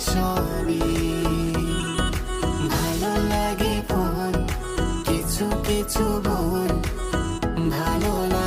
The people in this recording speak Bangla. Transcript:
সরি। ভালো লাগে ফোন কিছু কিছু বোন ভালো লাগে